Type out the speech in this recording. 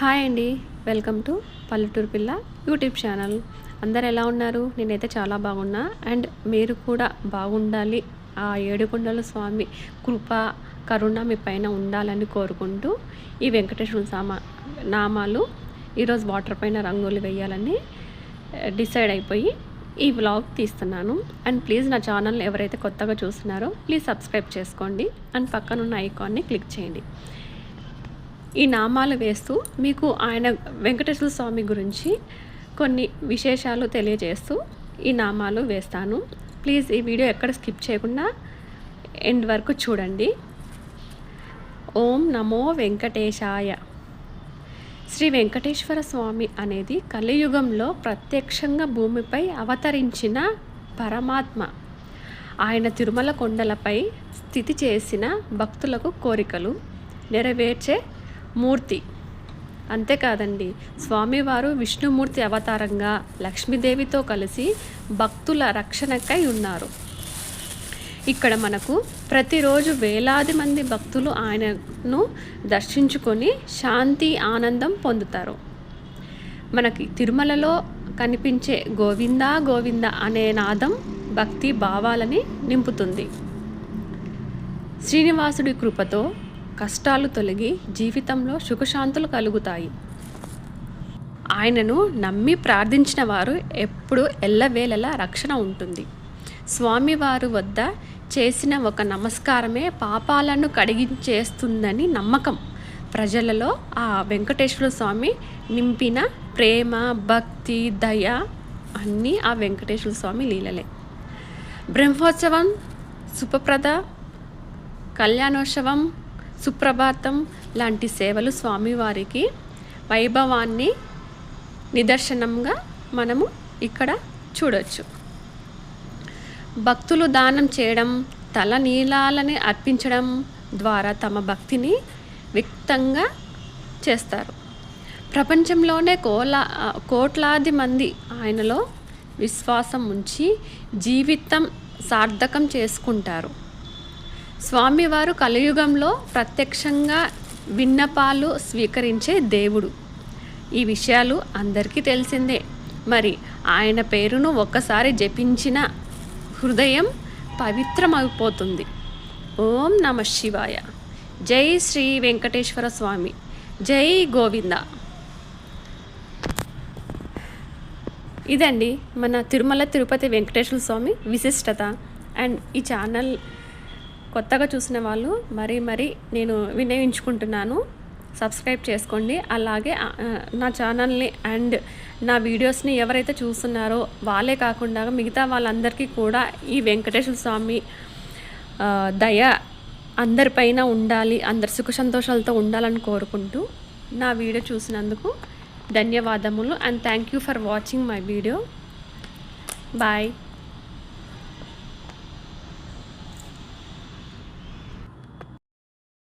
Hi అండి. Welcome to పల్లెటూరు పిల్ల యూట్యూబ్ ఛానల్. అందరు ఎలా ఉన్నారు? నేనైతే చాలా బాగున్నా. అండ్ మీరు కూడా బాగుండాలి. ఆ ఏడుకొండల స్వామి కృప కరుణ మీ పైన ఉండాలని కోరుకుంటూ ఈ వెంకటేశ్వర సామా నామాలు ఈరోజు వాటర్ పైన రంగులు వేయాలని డిసైడ్ అయిపోయి ఈ వ్లాగ్ తీస్తున్నాను. అండ్ ప్లీజ్ నా ఛానల్ ఎవరైతే కొత్తగా చూస్తున్నారో ప్లీజ్ సబ్స్క్రైబ్ చేసుకోండి. అండ్ పక్కనున్న ఐకాన్ని క్లిక్ చేయండి. ఈ నామాలు వేస్తూ మీకు ఆయన వెంకటేశ్వర స్వామి గురించి కొన్ని విశేషాలు తెలియజేస్తూ ఈ నామాలు వేస్తాను. ప్లీజ్ ఈ వీడియో ఎక్కడ స్కిప్ చేయకుండా ఎండ్ వరకు చూడండి. ఓం నమో వెంకటేశాయ. శ్రీ వెంకటేశ్వర స్వామి అనేది కలియుగంలో ప్రత్యక్షంగా భూమిపై అవతరించిన పరమాత్మ. ఆయన తిరుమల కొండలపై స్థితి చేసిన భక్తులకు కోరికలు నెరవేర్చే మూర్తి. అంతేకాదండి స్వామివారు విష్ణుమూర్తి అవతారంగా లక్ష్మీదేవితో కలిసి భక్తుల రక్షణకై ఉన్నారు. ఇక్కడ మనకు ప్రతిరోజు వేలాది మంది భక్తులు ఆయనను దర్శించుకొని శాంతి ఆనందం పొందుతారు. మనకి తిరుమలలో కనిపించే గోవింద గోవింద అనే నాదం భక్తి భావాలని నింపుతుంది. శ్రీనివాసుడి కృపతో కష్టాలు తొలగి జీవితంలో సుఖశాంతులు కలుగుతాయి. ఆయనను నమ్మి ప్రార్థించిన వారు ఎప్పుడు ఎల్లవేళలా రక్షణ ఉంటుంది. స్వామివారు వద్ద చేసిన ఒక నమస్కారమే పాపాలను కడిగించేస్తుందని నమ్మకం. ప్రజలలో ఆ వెంకటేశ్వర స్వామి నింపిన ప్రేమ భక్తి దయ అన్నీ ఆ వెంకటేశ్వర స్వామి లీలలే. బ్రహ్మోత్సవం సుప్రద కళ్యాణోత్సవం సుప్రభాతం లాంటి సేవలు స్వామివారికి వైభవాన్ని నిదర్శనంగా మనము ఇక్కడ చూడొచ్చు. భక్తులు దానం చేయడం తల నీలాలని అర్పించడం ద్వారా తమ భక్తిని వ్యక్తంగా చేస్తారు. ప్రపంచంలోనే కోలా కోట్లాది మంది ఆయనలో విశ్వాసం ఉంచి జీవితం సార్థకం చేసుకుంటారు. స్వామివారు కలియుగంలో ప్రత్యక్షంగా విన్నపాలు స్వీకరించే దేవుడు. ఈ విషయాలు అందరికీ తెలిసిందే. మరి ఆయన పేరును ఒక్కసారి జపించిన హృదయం పవిత్రమైపోతుంది. ఓం నమ శివాయ. జై శ్రీ వెంకటేశ్వర స్వామి. జై గోవింద. ఇదండి మన తిరుమల తిరుపతి వెంకటేశ్వర స్వామి విశిష్టత అండ్ ఈ ఛానల్ కొత్తగా చూసిన వాళ్ళు మరీ మరీ నేను వినియోగించుకుంటున్నాను. సబ్స్క్రైబ్ చేసుకోండి. అలాగే నా ఛానల్ని అండ్ నా వీడియోస్ని ఎవరైతే చూస్తున్నారో వాళ్ళే కాకుండా మిగతా వాళ్ళందరికీ కూడా ఈ వెంకటేశ్వర స్వామి దయ అందరిపైన ఉండాలి అందరి సుఖ సంతోషాలతో ఉండాలని కోరుకుంటూ నా వీడియో చూసినందుకు ధన్యవాదములు. And thank you for watching my video bye